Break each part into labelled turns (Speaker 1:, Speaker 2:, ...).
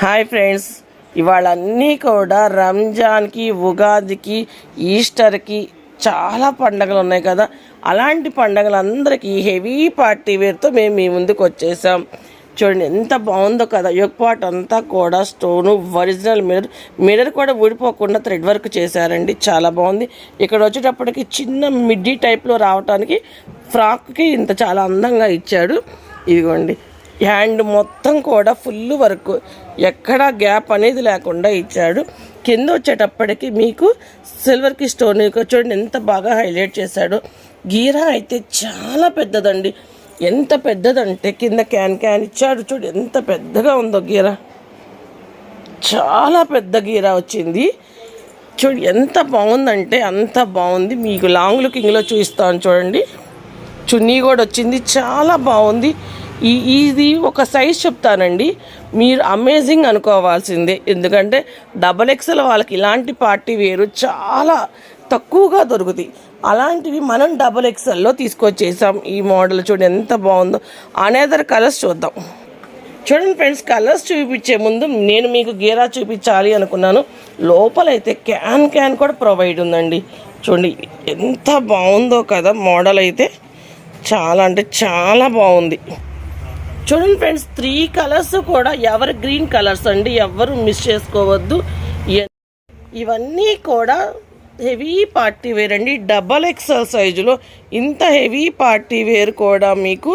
Speaker 1: Hi friends ఇవాళ అన్నీ కూడా రంజాన్కి ఉగాదికి ఈస్టర్కి చాలా పండగలు ఉన్నాయి కదా. అలాంటి పండగలందరికీ హెవీ పార్టీ వేర్తో మేము మీ ముందుకు వచ్చేసాం. చూడండి ఎంత బాగుందో కదా. పాట్ అంతా కూడా స్టోను ఒరిజినల్ మిర్రర్. మిర్రర్ కూడా ఊడిపోకుండా థ్రెడ్ వర్క్ చేశారండి. చాలా బాగుంది. ఇక్కడ వచ్చేటప్పటికి చిన్న మిడ్డీ టైప్లో రావడానికి ఫ్రాక్కి ఇంత చాలా అందంగా ఇచ్చాడు. ఇదిగోండి. హ్యాండ్ మొత్తం కూడా ఫుల్ వర్క్. ఎక్కడా గ్యాప్ అనేది లేకుండా ఇచ్చాడు. కింద వచ్చేటప్పటికి మీకు సిల్వర్కి స్టోన్ చూడండి ఎంత బాగా హైలైట్ చేశాడు. గీరా అయితే చాలా పెద్దదండి. ఎంత పెద్దదంటే కింద క్యాన్ క్యాన్ ఇచ్చాడు చూడు ఎంత పెద్దగా ఉందో గీరా. చాలా పెద్ద గీరా వచ్చింది. చూడు ఎంత బాగుందంటే అంత బాగుంది. మీకు లాంగ్ లుకింగ్లో చూపిస్తాను చూడండి. చున్నీ కూడా వచ్చింది చాలా బాగుంది. ఈ ఇది ఒక సైజ్ చెప్తానండి. మీరు అమేజింగ్ అనుకోవాల్సిందే. ఎందుకంటే డబల్ ఎక్సెల్ వాళ్ళకి ఇలాంటి పార్టీ వేరు చాలా తక్కువగా దొరుకుతాయి అలాంటివి మనం డబల్ ఎక్సెల్లో తీసుకొచ్చేసాం. ఈ మోడల్ చూడండి ఎంత బాగుందో. అనేదర్ కలర్స్ చూద్దాం. చూడండి ఫ్రెండ్స్ కలర్స్ చూపించే ముందు నేను మీకు గీరా చూపించాలి అనుకున్నాను. లోపలైతే క్యాన్ క్యాన్ కూడా ప్రొవైడ్ ఉందండి. చూడండి ఎంత బాగుందో కదా మోడల్ అయితే. చాలా అంటే చాలా బాగుంది. చూడండి ఫ్రెండ్స్ త్రీ కలర్స్ కూడా ఎవరు గ్రీన్ కలర్స్ అండి ఎవరు మిస్ చేసుకోవద్దు. ఇవన్నీ కూడా హెవీ పార్టీ వేర్ అండి. డబల్ ఎక్సెల్ సైజులో ఇంత హెవీ పార్టీ వేర్ కూడా మీకు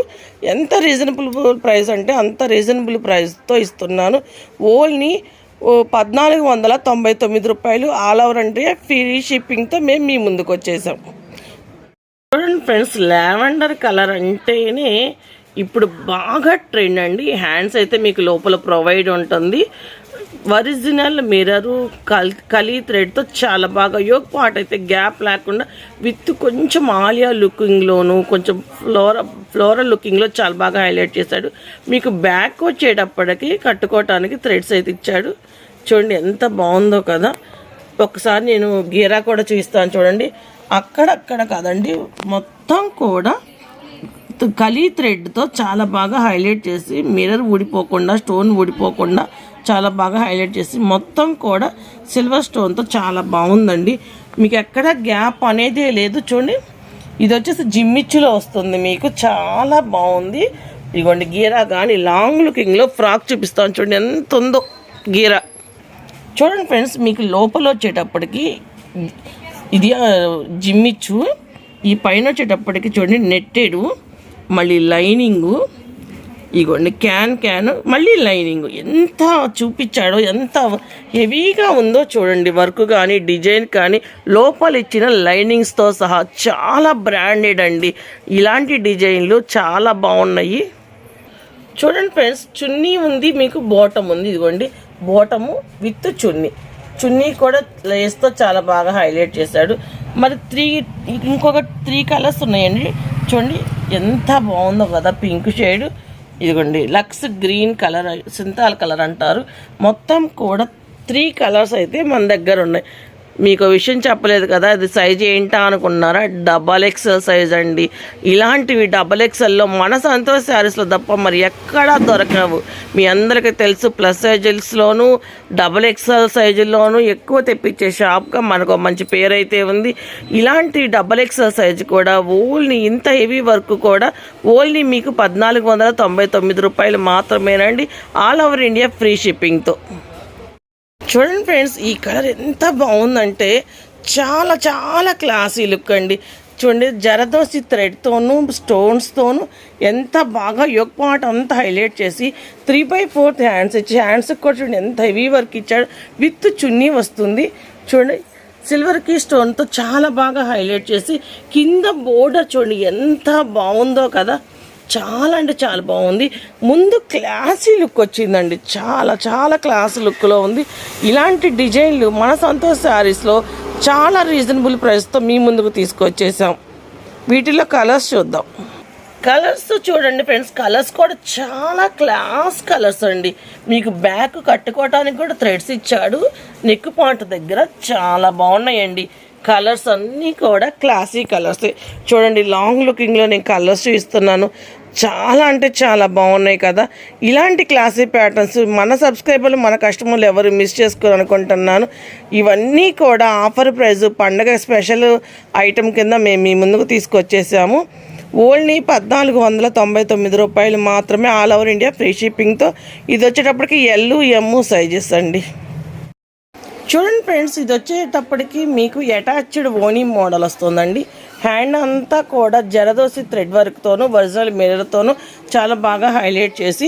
Speaker 1: ఎంత రీజనబుల్ ప్రైస్ అంటే అంత రీజనబుల్ ప్రైస్తో ఇస్తున్నాను. ఓన్లీ పద్నాలుగు వందల తొంభై తొమ్మిది రూపాయలు ఆల్ ఓవర్ అంటే ఫ్రీ షిప్పింగ్తో మేము మీ ముందుకు వచ్చేసాం. చూడండి ఫ్రెండ్స్ లావెండర్ కలర్ అంటేనే ఇప్పుడు బాగా ట్రెండ్ అండి. హ్యాండ్స్ అయితే మీకు లోపల ప్రొవైడ్ ఉంటుంది. ఒరిజినల్ మిర్రరు కల్ కలీ థ్రెడ్తో చాలా బాగా యోగ్ పార్ట్ అయితే గ్యాప్ లేకుండా విత్ కొంచెం ఆలియా లుకింగ్లోను కొంచెం ఫ్లోర ఫ్లోరల్ లుకింగ్లో చాలా బాగా హైలైట్ చేశాడు. మీకు బ్యాక్ వచ్చేటప్పటికి కట్టుకోవటానికి థ్రెడ్స్ అయితే ఇచ్చాడు. చూడండి ఎంత బాగుందో కదా. ఒకసారి నేను గీరా కూడా చూస్తాను చూడండి. అక్కడక్కడ కాదండి మొత్తం కూడా కలీ థ్రెడ్తో చాలా బాగా హైలైట్ చేసి మిర్రర్ ఊడిపోకుండా స్టోన్ ఊడిపోకుండా చాలా బాగా హైలైట్ చేసి మొత్తం కూడా సిల్వర్ స్టోన్తో చాలా బాగుందండి. మీకు ఎక్కడ గ్యాప్ అనేదే లేదు. చూడండి ఇది వచ్చేసి జిమ్మిచ్చులో వస్తుంది మీకు. చాలా బాగుంది. ఇదిగోండి గీరా కానీ లాంగ్ లుకింగ్లో ఫ్రాక్ చూపిస్తాను చూడండి ఎంత ఉందో గీరా. చూడండి ఫ్రెండ్స్ మీకు లోపల వచ్చేటప్పటికి ఇది జిమ్మిచ్చు ఈ పైన వచ్చేటప్పటికి చూడండి నెట్టెడు మళ్ళీ లైనింగు ఇగోండి క్యాన్ క్యాన్ మళ్ళీ లైనింగ్. ఎంత చూపించాడో ఎంత హెవీగా ఉందో చూడండి వర్క్ కానీ డిజైన్ కానీ లోపల ఇచ్చిన లైనింగ్స్తో సహా చాలా బ్రాండెడ్ అండి. ఇలాంటి డిజైన్లు చాలా బాగున్నాయి. చూడండి ఫ్రెండ్స్ చున్నీ ఉంది మీకు బోటం ఉంది. ఇదిగోండి బోటము విత్ చున్నీ. చున్నీ కూడా లేస్తో చాలా బాగా హైలైట్ చేశాడు. మరి త్రీ ఇంకొక త్రీ కలర్స్ ఉన్నాయండి. చూడండి ఎంత బాగుందో కదా పింక్ షేడ్. ఇదిగోండి లక్స్ గ్రీన్ కలర్ సింతాల్ కలర్ అంటారు. మొత్తం కూడా త్రీ కలర్స్ అయితే మన దగ్గర ఉన్నాయి. మీకు విషయం చెప్పలేదు కదా అది సైజ్ ఏంటా అనుకున్నారా? డబల్ ఎక్సెల్ సైజ్ అండి. ఇలాంటివి డబల్ ఎక్సెల్లో మన సంతోష్ శారీస్లో తప్ప మరి ఎక్కడా దొరకవు. మీ అందరికీ తెలుసు ప్లస్ సైజుల్స్లోనూ డబల్ ఎక్సెల్ సైజుల్లోనూ ఎక్కువ తెప్పించే షాప్గా మనకు మంచి పేరు అయితే ఉంది. ఇలాంటి డబల్ ఎక్సెల్ సైజ్ కూడా ఓన్లీ ఇంత హెవీ వర్క్ కూడా ఓన్లీ మీకు పద్నాలుగు వందల తొంభై తొమ్మిది రూపాయలు మాత్రమేనండి ఆల్ ఓవర్ ఇండియా ఫ్రీ షిప్పింగ్తో చూడండి ఫ్రెండ్స్ ఈ కలర్ ఎంత బాగుందంటే చాలా చాలా క్లాసీ లుక్ అండి. చూడండి జరదోసి థ్రెడ్తోనూ స్టోన్స్తోనూ ఎంత బాగా యొక్క పాట అంతా హైలైట్ చేసి త్రీ బై ఫోర్త్ హ్యాండ్స్ ఇచ్చి హ్యాండ్స్కి కూడా చూడండి ఎంత హెవీ వర్క్ ఇచ్చాడు. విత్ చున్నీ వస్తుంది. చూడండి సిల్వర్కి స్టోన్తో చాలా బాగా హైలైట్ చేసి కింద బోర్డర్ చూడండి ఎంత బాగుందో కదా. చాలా అంటే చాలా బాగుంది. ముందు క్లాసీ లుక్ వచ్చిందండి. చాలా చాలా క్లాస్ లుక్లో ఉంది. ఇలాంటి డిజైన్లు మన సంతోష్ శారీస్లో చాలా రీజనబుల్ ప్రైస్తో మీ ముందుకు తీసుకొచ్చేసాం. వీటిలో కలర్స్ చూద్దాం. కలర్స్ చూడండి ఫ్రెండ్స్ కలర్స్ కూడా చాలా క్లాస్ కలర్స్ అండి. మీకు బ్యాక్ కట్టుకోవటానికి కూడా థ్రెడ్స్ ఇచ్చాడు. నెక్ పాయింట్ దగ్గర చాలా బాగున్నాయండి. కలర్స్ అన్నీ కూడా క్లాసీ కలర్స్. చూడండి లాంగ్ లుకింగ్లో నేను కలర్స్ చూపిస్తున్నాను. చాలా అంటే చాలా బాగున్నాయి కదా. ఇలాంటి క్లాసిక్ ప్యాటర్న్స్ మన సబ్స్క్రైబర్లు మన కస్టమర్లు ఎవరు మిస్ చేసుకోవాలనుకుంటున్నాను ఇవన్నీ కూడా ఆఫర్ ప్రైస్ పండగ స్పెషల్ ఐటెం కింద మేము మీ ముందుకు తీసుకొచ్చేసాము. ఓన్లీ పద్నాలుగు వందల తొంభై తొమ్మిది రూపాయలు మాత్రమే ఆల్ ఓవర్ ఇండియా ఫ్రీ షిప్పింగ్తో ఇది వచ్చేటప్పటికి ఎల్లు ఎమ్ము సైజెస్ అండి. చూడండి ఫ్రెండ్స్ ఇది వచ్చేటప్పటికి మీకు అటాచ్డ్ ఓనీ మోడల్ వస్తుందండి. హ్యాండ్ అంతా కూడా జరదోసి థ్రెడ్ వర్క్తోను ఒరిజినల్ మిర్రర్తోనూ చాలా బాగా హైలైట్ చేసి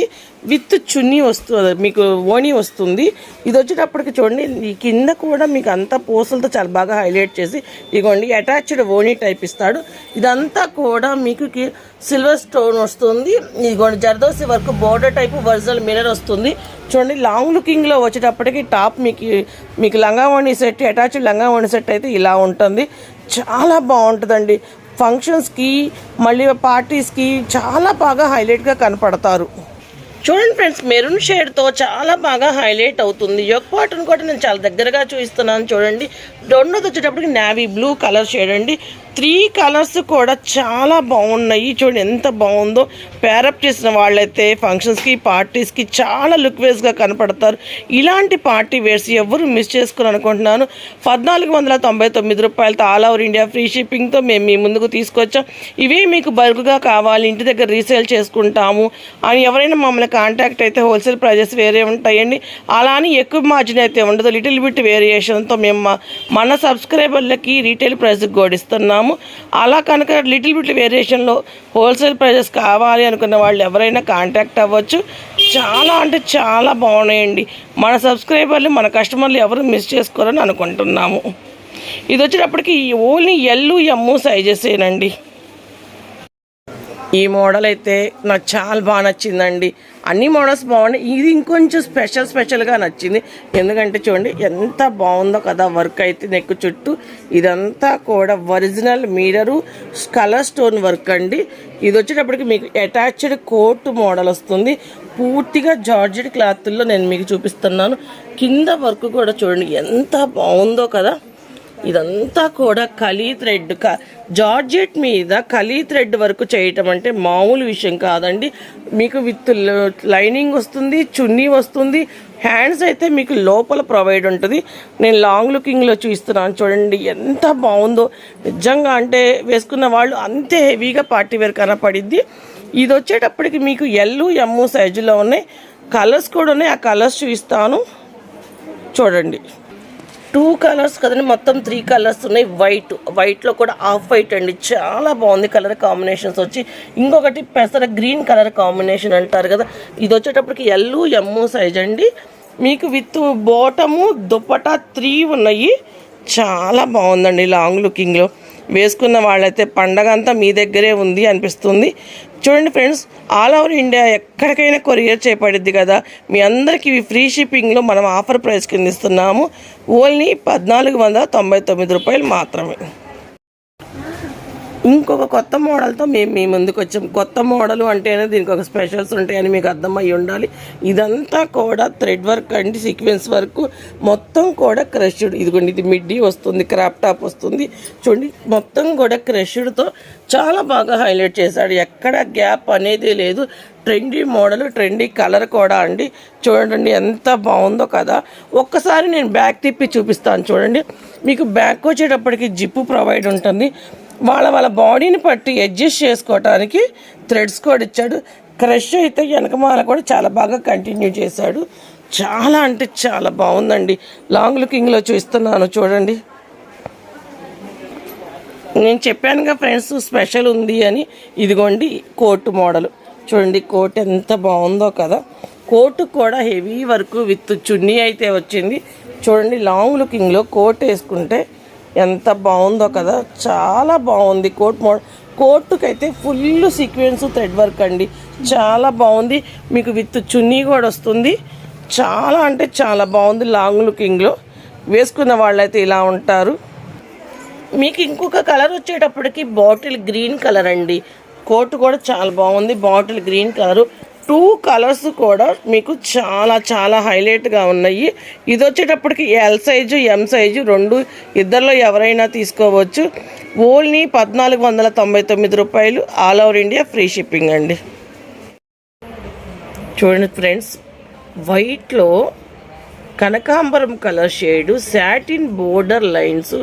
Speaker 1: విత్ చున్నీ వస్తుంది మీకు ఓణి వస్తుంది. ఇది వచ్చేటప్పటికి చూడండి ఈ కింద కూడా మీకు అంతా పూసలతో చాలా బాగా హైలైట్ చేసి ఇగోండి అటాచ్డ్ ఓణి టైప్ ఇస్తాడు. ఇదంతా కూడా మీకు సిల్వర్ స్టోన్ వస్తుంది. ఇదిగోండి zardosi work border type original mirror వస్తుంది. చూడండి లాంగ్ లుకింగ్లో వచ్చేటప్పటికి టాప్ మీకు మీకు లంగావణి సెట్ అటాచ్డ్ లంగావణి సెట్ అయితే ఇలా ఉంటుంది. చాలా బాగుంటుందండి. ఫంక్షన్స్కి మళ్ళీ పార్టీస్కి చాలా బాగా హైలైట్గా కనపడతారు. చూడండి ఫ్రెండ్స్ మెరూన్ షేడ్తో చాలా బాగా హైలైట్ అవుతుంది. యొక్క పాటను కూడా నేను చాలా దగ్గరగా చూపిస్తున్నాను చూడండి. రెండోది వచ్చేటప్పటికి నావీ బ్లూ కలర్ షేడ్ అండి త్రీ కలర్స్ కూడా చాలా బాగున్నాయి. చూడండి ఎంత బాగుందో. పేరప్ చేసిన వాళ్ళైతే ఫంక్షన్స్కి పార్టీస్కి చాలా లుక్ వేస్గా కనపడతారు. ఇలాంటి పార్టీ వేర్స్ ఎవరు మిస్ చేసుకోరు అనుకుంటున్నాను పద్నాలుగు వందల తొంభై తొమ్మిది రూపాయలతో ఆల్ ఓవర్ ఇండియా ఫ్రీ షిప్పింగ్తో మేము మీ ముందుకు తీసుకొచ్చాం. ఇవే మీకు బల్క్గా కావాలి. ఇంటి దగ్గర రీసేల్ చేసుకుంటాము అని ఎవరైనా మమ్మల్ని కాంటాక్ట్ అయితే హోల్సేల్ ప్రైజెస్ వేరే ఉంటాయండి. అలా అని ఎక్కువ మార్జిన్ అయితే ఉండదు. లిటిల్ బిట్ వేరియేషన్తో మేము మా- మన సబ్స్క్రైబర్లకి రీటైల్ ప్రైస్కి గోడిస్తున్నాము. అలా కనుక లిటిల్ బిట్ వేరియేషన్లో హోల్సేల్ ప్రైజెస్ కావాలి అనుకున్న వాళ్ళు ఎవరైనా కాంటాక్ట్ అవ్వచ్చు. చాలా అంటే చాలా బాగున్నాయండి. మన సబ్స్క్రైబర్లు మన కస్టమర్లు ఎవరు మిస్ చేసుకోరని అనుకుంటున్నాము. ఇది వచ్చేటప్పటికి ఓన్లీ ఎల్లు ఎమ్ము సైజెసేనండి. ఈ మోడల్ అయితే నాకు చాలా బాగా నచ్చిందండి. అన్ని మోడల్స్ బాగున్నాయి. ఇది ఇంకొంచెం స్పెషల్ స్పెషల్గా నచ్చింది. ఎందుకంటే చూడండి ఎంత బాగుందో కదా వర్క్ అయితే నెక్ చుట్టూ. ఇదంతా కూడా original mirror colour stone work అండి. ఇది వచ్చేటప్పటికి మీకు అటాచ్డ్ కోట్ మోడల్ వస్తుంది. పూర్తిగా జార్జెడ్ క్లాత్లో నేను మీకు చూపిస్తున్నాను. కింద వర్క్ కూడా చూడండి ఎంత బాగుందో కదా. ఇదంతా కూడా కలీ థ్రెడ్ క జార్జెట్ మీద కలీ థ్రెడ్ వరకు చేయటం అంటే మామూలు విషయం కాదండి. మీకు విత్ లైనింగ్ వస్తుంది చున్నీ వస్తుంది హ్యాండ్స్ అయితే మీకు లోపల ప్రొవైడ్ ఉంటుంది. నేను లాంగ్ లుకింగ్లో చూస్తున్నాను చూడండి ఎంత బాగుందో. నిజంగా అంటే వేసుకున్న వాళ్ళు అంతే హెవీగా పార్టీ వేర్ కనపడిద్ది ఇది వచ్చేటప్పటికి మీకు ఎల్లు ఎమ్ము సైజులో ఉన్నాయి. కలర్స్ కూడా ఉన్నాయి. ఆ కలర్స్ చూపిస్తాను. చూడండి. టూ కలర్స్ కదండి మొత్తం త్రీ కలర్స్ ఉన్నాయి. వైట్ వైట్లో కూడా ఆఫ్ వైట్ అండి. చాలా బాగుంది కలర్ కాంబినేషన్స్ వచ్చి. ఇంకొకటి పెసర గ్రీన్ కలర్ కాంబినేషన్ అంటారు కదా. ఇది వచ్చేటప్పటికి ఎల్లు ఎమ్ము సైజ్ అండి. మీకు విత్ బోటము దుప్పటా త్రీ ఉన్నాయి. చాలా బాగుందండి లాంగ్ లుకింగ్లో వేసుకున్న వాళ్ళైతే పండగ అంతా మీ దగ్గరే ఉంది అనిపిస్తుంది. చూడండి ఫ్రెండ్స్ ఆల్ ఓవర్ ఇండియా ఎక్కడికైనా కొరియర్ చేపడిద్ది కదా. మీ అందరికీ ఇవి ఫ్రీ షిప్పింగ్లో మనం ఆఫర్ ప్రైస్ కింద ఇస్తున్నాము. ఓన్లీ పద్నాలుగు వందల తొంభై తొమ్మిది రూపాయలు మాత్రమే. ఇంకొక కొత్త మోడల్తో మేము మీ ముందుకు వచ్చాం. కొత్త మోడల్ అంటేనే దీనికి ఒక స్పెషల్స్ ఉంటాయని మీకు అర్థమై ఉండాలి. ఇదంతా కూడా థ్రెడ్ వర్క్ అండి సీక్వెన్స్ వర్క్ మొత్తం కూడా క్రష్డ్ ఇదిగోండి ఇది మిడ్డీ వస్తుంది క్రాప్ టాప్ వస్తుంది. చూడండి మొత్తం కూడా క్రష్డ్తో చాలా బాగా హైలైట్ చేశాడు. ఎక్కడ గ్యాప్ అనేది లేదు. ట్రెండీ మోడల్ ట్రెండీ కలర్ కూడా అండి. చూడండి ఎంత బాగుందో కదా. ఒక్కసారి నేను బ్యాక్ తిప్పి చూపిస్తాను చూడండి. మీకు బ్యాక్ వచ్చేటప్పటికి జిప్పు ప్రొవైడ్ ఉంటుంది. వాళ్ళ వాళ్ళ బాడీని పట్టి అడ్జస్ట్ చేసుకోవటానికి థ్రెడ్స్ కూడా ఇచ్చాడు. క్రష్ అయితే వెనకమాల కూడా చాలా బాగా కంటిన్యూ చేశాడు. చాలా అంటే చాలా బాగుందండి. లాంగ్ లుకింగ్లో చూస్తున్నాను చూడండి. నేను చెప్పానుగా ఫ్రెండ్స్ స్పెషల్ ఉంది అని. ఇదిగోండి కోటు మోడల్. చూడండి కోట్ ఎంత బాగుందో కదా. కోటు కూడా హెవీ వర్క్ విత్ చున్నీ అయితే వచ్చింది. చూడండి లాంగ్ లుకింగ్లో కోట్ వేసుకుంటే ఎంత బాగుందో కదా. చాలా బాగుంది కోట్ మోడల్ కోటుకి అయితే ఫుల్ సీక్వెన్స్ థ్రెడ్ వర్క్ అండి. చాలా బాగుంది. మీకు విత్ చున్నీ కూడా వస్తుంది. చాలా అంటే చాలా బాగుంది లాంగ్ లుకింగ్లో. వేసుకున్న వాళ్ళైతే ఇలా ఉంటారు. మీకు ఇంకొక కలర్ వచ్చేటప్పటికి బాటిల్ గ్రీన్ కలర్ అండి. కోట్ కూడా చాలా బాగుంది. Bottle green colour. Two colours కూడా మీకు చాలా చాలా హైలైట్గా ఉన్నాయి. ఇది వచ్చేటప్పటికి ఎల్ సైజు ఎం సైజు రెండు ఇద్దరిలో ఎవరైనా తీసుకోవచ్చు. ఓన్లీ పద్నాలుగు వందల తొంభై తొమ్మిది రూపాయలు all over India free shipping అండి. చూడండి ఫ్రెండ్స్ వైట్లో కనకాంబరం colour shade satin border lines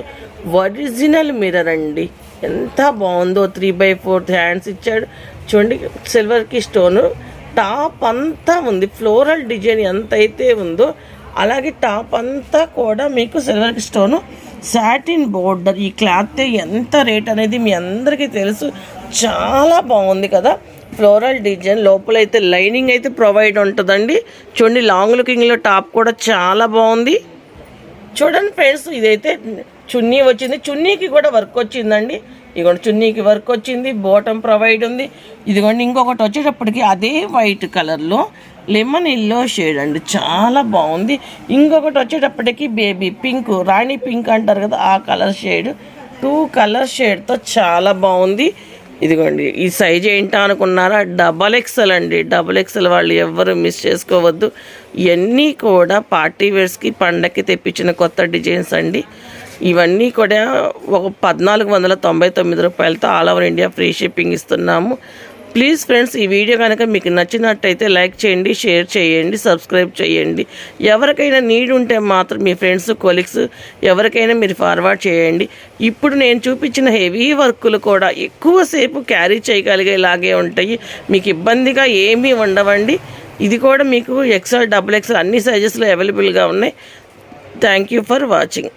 Speaker 1: original mirror అండి. ఎంత బాగుందో త్రీ బై ఫోర్త్ హ్యాండ్స్ ఇచ్చాడు. చూడండి సిల్వర్కి స్టోను టాప్ అంతా ఉంది. ఫ్లోరల్ డిజైన్ ఎంత అయితే ఉందో అలాగే టాప్ అంతా కూడా మీకు సిల్వర్ స్టోను. సాటిన్ బోర్డర్ ఈ క్లాత్ ఎంత రేట్ అనేది మీ అందరికీ తెలుసు. చాలా బాగుంది కదా. ఫ్లోరల్ డిజైన్ లోపలైతే లైనింగ్ అయితే ప్రొవైడ్ ఉంటుందండి. చూడండి లాంగ్ లుకింగ్లో టాప్ కూడా చాలా బాగుంది. చూడండి ఫ్రెండ్స్ ఇదైతే చున్నీ వచ్చింది. చున్నీకి కూడా వర్క్ వచ్చిందండి. ఇదిగోండి చున్నీకి వర్క్ వచ్చింది బాటమ్ ప్రొవైడ్ ఉంది. ఇదిగోండి ఇంకొకటి వచ్చేటప్పటికి అదే వైట్ కలర్లో లెమన్ ఎల్లో షేడ్ అండి. చాలా బాగుంది. ఇంకొకటి వచ్చేటప్పటికి బేబీ పింక్ రాణి పింక్ అంటారు కదా ఆ కలర్ షేడ్ టూ కలర్ షేడ్తో చాలా బాగుంది. ఇదిగోండి ఈ సైజ్ ఏంటా అనుకున్నారా? డబల్ ఎక్సెల్ అండి. డబల్ ఎక్సెల్ వాళ్ళు ఎవ్వరు మిస్ చేసుకోవద్దు. ఇవన్నీ కూడా పార్టీ వేర్స్కి పండక్కి తెప్పించిన కొత్త డిజైన్స్ అండి. ఇవన్నీ కూడా ఒక పద్నాలుగు వందల తొంభై తొమ్మిది రూపాయలతో all over India free shipping ఇస్తున్నాము. ప్లీజ్ ఫ్రెండ్స్ ఈ వీడియో కనుక మీకు నచ్చినట్టయితే లైక్ చేయండి షేర్ చేయండి సబ్స్క్రైబ్ చేయండి. ఎవరికైనా నీడ్ ఉంటే మాత్రం మీ ఫ్రెండ్స్ కొలీగ్స్ ఎవరికైనా మీరు ఫార్వర్డ్ చేయండి. ఇప్పుడు నేను చూపించిన హెవీ వర్కులు కూడా ఎక్కువసేపు క్యారీ చేయగలిగేలాగే ఉంటాయి. మీకు ఇబ్బందిగా ఏమీ ఉండవండి. ఇది కూడా మీకు ఎక్సెల్ డబుల్ ఎక్సెల్ అన్ని సైజెస్లో అవైలబుల్గా ఉన్నాయి. Thank you for watching